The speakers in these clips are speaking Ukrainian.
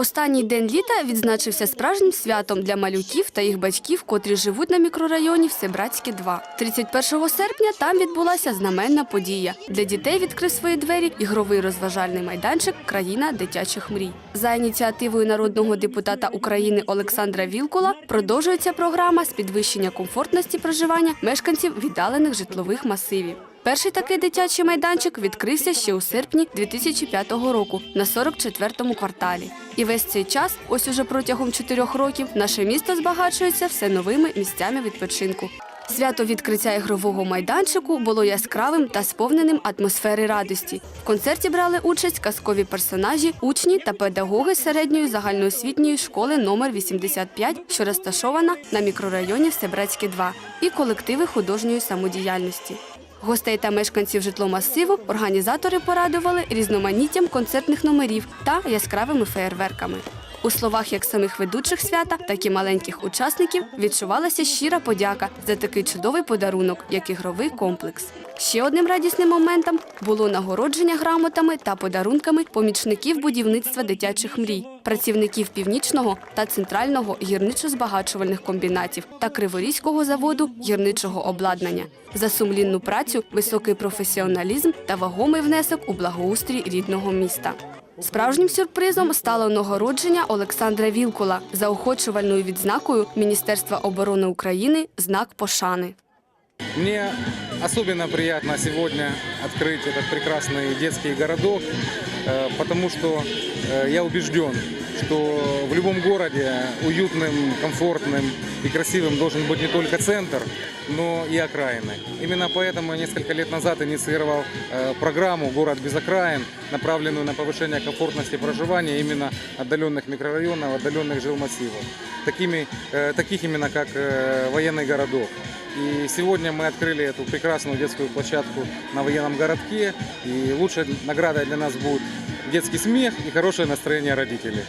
Останній день літа відзначився справжнім святом для малюків та їх батьків, котрі живуть на мікрорайоні Всебратське 2. 31 серпня там відбулася знаменна подія. Для дітей відкрив свої двері ігровий розважальний майданчик Країна дитячих мрій. За ініціативою народного депутата України Олександра Вілкула продовжується програма з підвищення комфортності проживання мешканців віддалених житлових масивів. Перший такий дитячий майданчик відкрився ще у серпні 2005 року на 44-му кварталі. І весь цей час, ось уже протягом чотирьох років, наше місто збагачується все новими місцями відпочинку. Свято відкриття ігрового майданчику було яскравим та сповненим атмосфери радості. В концерті брали участь казкові персонажі, учні та педагоги середньої загальноосвітньої школи номер 85, що розташована на мікрорайоні Всебратське 2, і колективи художньої самодіяльності. Гостей та мешканців житломасиву організатори порадували різноманіттям концертних номерів та яскравими феєрверками. У словах як самих ведучих свята, так і маленьких учасників відчувалася щира подяка за такий чудовий подарунок, як ігровий комплекс. Ще одним радісним моментом було нагородження грамотами та подарунками помічників будівництва дитячих мрій, працівників північного та центрального гірничо-збагачувальних комбінатів та Криворізького заводу гірничого обладнання за сумлінну працю, високий професіоналізм та вагомий внесок у благоустрій рідного міста. Справжнім сюрпризом стало нагородження Олександра Вілкула заохочувальною відзнакою Міністерства оборони України знак пошани. Мне особенно приятно сегодня открыть этот прекрасный детский городок, э, потому что э, я убежден, что в любом городе уютным, комфортным и красивым должен быть не только центр, но и окраины. Именно поэтому я несколько лет назад инициировал э, программу «Город без окраин», направленную на повышение комфортности проживания именно отдаленных микрорайонов, отдаленных жилмассивов, такими, э, таких именно как э, военный городок. И сегодня мы открыли эту прекрасную детскую площадку на военном городке. И лучшей наградой для нас будет детский смех и хорошее настроение родителей.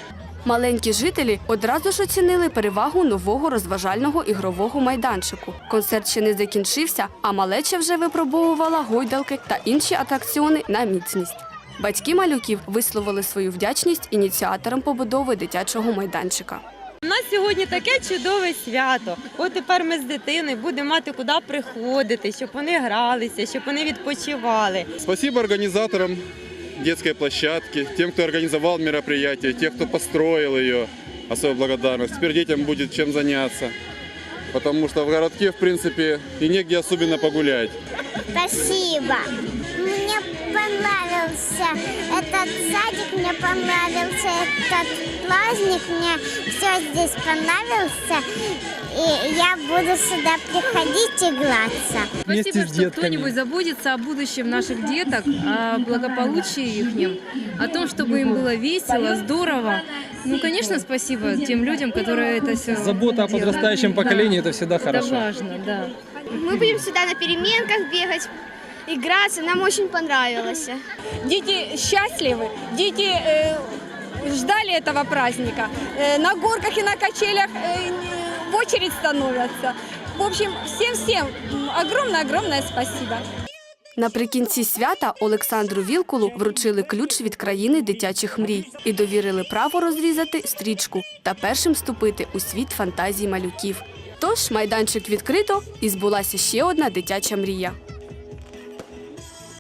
Маленькі жителі одразу ж оцінили перевагу нового розважального ігрового майданчику. Концерт ще не закінчився, а малеча вже випробовувала гойдалки та інші атракціони на міцність. Батьки малюків висловили свою вдячність ініціаторам побудови дитячого майданчика. У нас сьогодні таке чудове свято. От тепер ми з дитиною будемо мати куди приходити, щоб вони гралися, щоб вони відпочивали. Спасибо организаторам детской площадки, тем, кто организовал мероприятие, тех, кто построил ее. Особая благодарность. Теперь детям будет чем заняться. Потому что в городке, в принципе, и негде особенно погулять. Спасибо. Понравился этот садик, мне понравился этот праздник, мне все здесь понравился. И я буду сюда приходить и играться. Спасибо, что кто-нибудь заботится о будущем наших деток, о благополучии их, о том, чтобы им было весело, здорово. Ну, конечно, спасибо тем людям, которые это все Забота о подрастающем поколении это всегда хорошо. Это важно, да. Мы будем сюда на переменках бегать, играться. Нам очень понравилось. Дети счастливы, дети э, ждали этого праздника. Э, на горках и на качелях э, в очередь становятся. В общем, всем-всем огромное-огромное спасибо. Наприкінці свята Олександру Вілкулу вручили ключ від країни дитячих мрій і довірили право розрізати стрічку та першим вступити у світ фантазій малюків. Тож майданчик відкрито і збулася ще одна дитяча мрія.